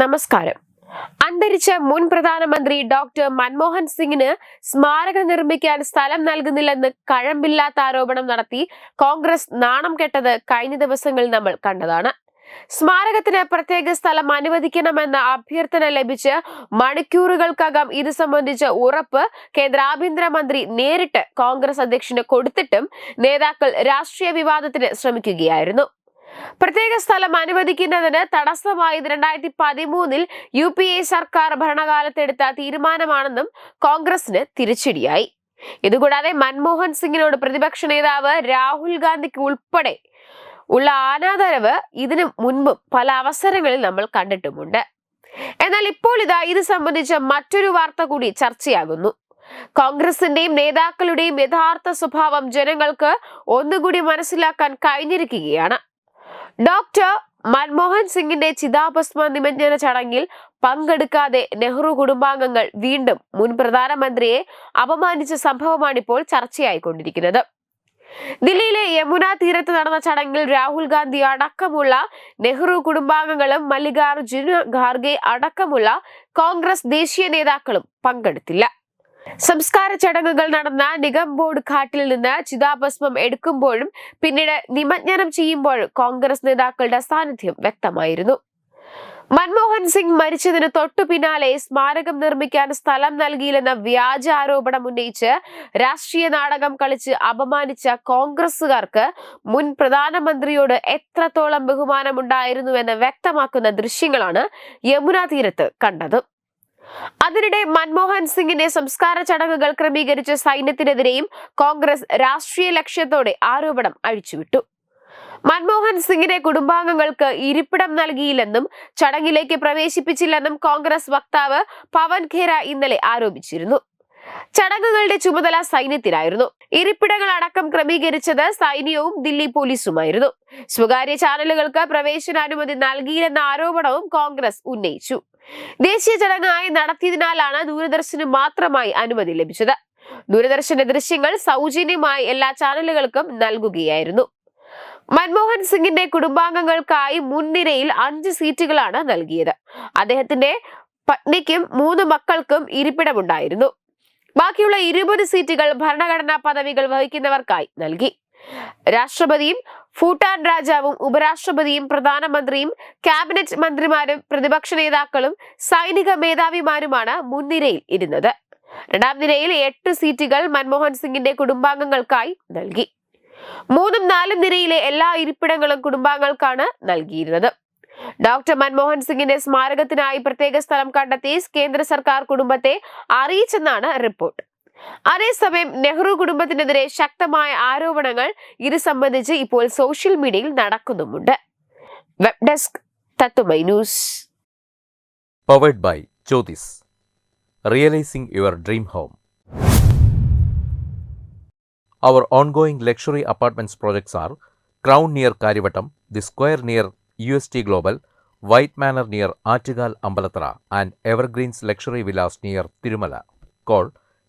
നമസ്കാരം. അന്തരിച്ച മുൻ പ്രധാനമന്ത്രി ഡോക്ടർ മൻമോഹൻ സിംഗിന് സ്മാരകം നിർമ്മിക്കാൻ സ്ഥലം നൽകുന്നില്ലെന്ന് കഴമ്പില്ലാത്ത ആരോപണം നടത്തി കോൺഗ്രസ് നാണം കെട്ടത് കഴിഞ്ഞ ദിവസങ്ങളിൽ നമ്മൾ കണ്ടതാണ്. സ്മാരകത്തിന് പ്രത്യേക സ്ഥലം അനുവദിക്കണമെന്ന അഭ്യർത്ഥന ലഭിച്ച് മണിക്കൂറുകൾക്കകം ഇത് സംബന്ധിച്ച ഉറപ്പ് കേന്ദ്ര ആഭ്യന്തരമന്ത്രി നേരിട്ട് കോൺഗ്രസ് അധ്യക്ഷന് കൊടുത്തിട്ടും നേതാക്കൾ രാഷ്ട്രീയ വിവാദത്തിന് ശ്രമിക്കുകയായിരുന്നു. പ്രത്യേക സ്ഥലം അനുവദിക്കുന്നതിന് തടസ്സമായത് രണ്ടായിരത്തി പതിമൂന്നിൽ യു പി എ സർക്കാർ ഭരണകാലത്തെടുത്ത തീരുമാനമാണെന്നും കോൺഗ്രസിന് തിരിച്ചടിയായി. ഇതുകൂടാതെ മൻമോഹൻ സിംഗിനോട് പ്രതിപക്ഷ നേതാവ് രാഹുൽ ഗാന്ധിക്ക് ഉൾപ്പെടെ ഉള്ള ആനാദരവ് ഇതിനു മുൻപും പല അവസരങ്ങളിൽ നമ്മൾ കണ്ടിട്ടുമുണ്ട്. എന്നാൽ ഇപ്പോൾ ഇതാ ഇത് സംബന്ധിച്ച മറ്റൊരു വാർത്ത കൂടി ചർച്ചയാകുന്നു. കോൺഗ്രസിന്റെയും നേതാക്കളുടെയും യഥാർത്ഥ സ്വഭാവം ജനങ്ങൾക്ക് ഒന്നുകൂടി മനസ്സിലാക്കാൻ കഴിഞ്ഞിരിക്കുകയാണ്. ഡോക്ടർ മൻമോഹൻ സിംഗിന്റെ ചിതാഭസ്മ നിമജ്ജന ചടങ്ങിൽ പങ്കെടുക്കാതെ നെഹ്റു കുടുംബാംഗങ്ങൾ വീണ്ടും മുൻ പ്രധാനമന്ത്രിയെ അപമാനിച്ച സംഭവമാണിപ്പോൾ ചർച്ചയായിക്കൊണ്ടിരിക്കുന്നത്. ദില്ലിയിലെ യമുന തീരത്ത് നടന്ന ചടങ്ങിൽ രാഹുൽ ഗാന്ധി അടക്കമുള്ള നെഹ്റു കുടുംബാംഗങ്ങളും മല്ലികാർജുന ഖാർഗെ അടക്കമുള്ള കോൺഗ്രസ് ദേശീയ നേതാക്കളും പങ്കെടുത്തില്ല. സംസ്കാര ചടങ്ങുകൾ നടന്ന നിഗംബോർഡ് ഘാട്ടിൽ നിന്ന് ചിതാഭസ്മം എടുക്കുമ്പോഴും പിന്നീട് നിമജ്ഞനം ചെയ്യുമ്പോഴും കോൺഗ്രസ് നേതാക്കളുടെ സാന്നിധ്യം വ്യക്തമായിരുന്നു. മൻമോഹൻ സിംഗ് മരിച്ചതിന് തൊട്ടു പിന്നാലെ സ്മാരകം നിർമ്മിക്കാൻ സ്ഥലം നൽകിയില്ലെന്ന വ്യാജ ആരോപണം ഉന്നയിച്ച് രാഷ്ട്രീയ നാടകം കളിച്ച് അപമാനിച്ച കോൺഗ്രസുകാർക്ക് മുൻ പ്രധാനമന്ത്രിയോട് എത്രത്തോളം ബഹുമാനമുണ്ടായിരുന്നുവെന്ന് വ്യക്തമാക്കുന്ന ദൃശ്യങ്ങളാണ് യമുന തീരത്ത് കണ്ടത്. അതിനിടെ മൻമോഹൻ സിംഗിന്റെ സംസ്കാര ചടങ്ങുകൾ ക്രമീകരിച്ച സൈന്യത്തിനെതിരെയും കോൺഗ്രസ് രാഷ്ട്രീയ ലക്ഷ്യത്തോടെ ആരോപണം അഴിച്ചുവിട്ടു. മൻമോഹൻ സിംഗിന്റെ കുടുംബാംഗങ്ങൾക്ക് ഇരിപ്പിടം നൽകിയില്ലെന്നും ചടങ്ങിലേക്ക് പ്രവേശിപ്പിച്ചില്ലെന്നും കോൺഗ്രസ് വക്താവ് പവൻ ഖേര ഇന്നലെ ആരോപിച്ചിരുന്നു. ചടങ്ങുകളുടെ ചുമതല സൈന്യത്തിനായിരുന്നു. ഇരിപ്പിടങ്ങൾ അടക്കം ക്രമീകരിച്ചത് സൈന്യവും ദില്ലി പോലീസുമായിരുന്നു. സ്വകാര്യ ചാനലുകൾക്ക് പ്രവേശനാനുമതി നൽകിയില്ലെന്ന ആരോപണവും കോൺഗ്രസ് ഉന്നയിച്ചു. ദേശീയ ചടങ്ങായി നടത്തിയതിനാലാണ് ദൂരദർശന് മാത്രമായി അനുമതി ലഭിച്ചത്. ദൂരദർശന്റെ ദൃശ്യങ്ങൾ സൗജന്യമായി എല്ലാ ചാനലുകൾക്കും നൽകുകയായിരുന്നു. മൻമോഹൻ സിംഗിന്റെ കുടുംബാംഗങ്ങൾക്കായി മുൻനിരയിൽ അഞ്ച് സീറ്റുകളാണ് നൽകിയത്. അദ്ദേഹത്തിന്റെ പത്നിക്കും മൂന്ന് മക്കൾക്കും ഇരിപ്പിടമുണ്ടായിരുന്നു. ബാക്കിയുള്ള ഇരുപത് സീറ്റുകൾ ഭരണഘടനാ പദവികൾ വഹിക്കുന്നവർക്കായി നൽകി. രാഷ്ട്രപതിയും ഭൂട്ടാൻ രാജാവും ഉപരാഷ്ട്രപതിയും പ്രധാനമന്ത്രിയും ക്യാബിനറ്റ് മന്ത്രിമാരും പ്രതിപക്ഷ നേതാക്കളും സൈനിക മേധാവിമാരുമാണ് മുൻനിരയിൽ ഇരുന്നത്. രണ്ടാം നിരയിൽ എട്ട് സീറ്റുകൾ മൻമോഹൻ സിംഗിന്റെ കുടുംബാംഗങ്ങൾക്കായി നൽകി. മൂന്നും നാലും നിരയിലെ എല്ലാ ഇരിപ്പിടങ്ങളും കുടുംബാംഗങ്ങൾക്കാണ് നൽകിയിരുന്നത്. ഡോക്ടർ മൻമോഹൻ സിംഗിന്റെ സ്മാരകത്തിനായി പ്രത്യേക സ്ഥലം കണ്ടെത്തി കേന്ദ്ര സർക്കാർ കുടുംബത്തെ അറിയിച്ചെന്നാണ് റിപ്പോർട്ട്. അതേസമയം നെഹ്റു കുടുംബത്തിനെതിരെ ശക്തമായ ആരോപണങ്ങൾ ഇത് സംബന്ധിച്ച് ഇപ്പോൾ സോഷ്യൽ മീഡിയയിൽ നടക്കുന്നുമുണ്ട് വെബ് ഡെസ്ക് തത്തുമൈ news powered by Jyothis realising your dream home Our ongoing luxury apartments projects are Crown near Karivattam, The Square near UST Global, White Manor near Artigal Ambalatra,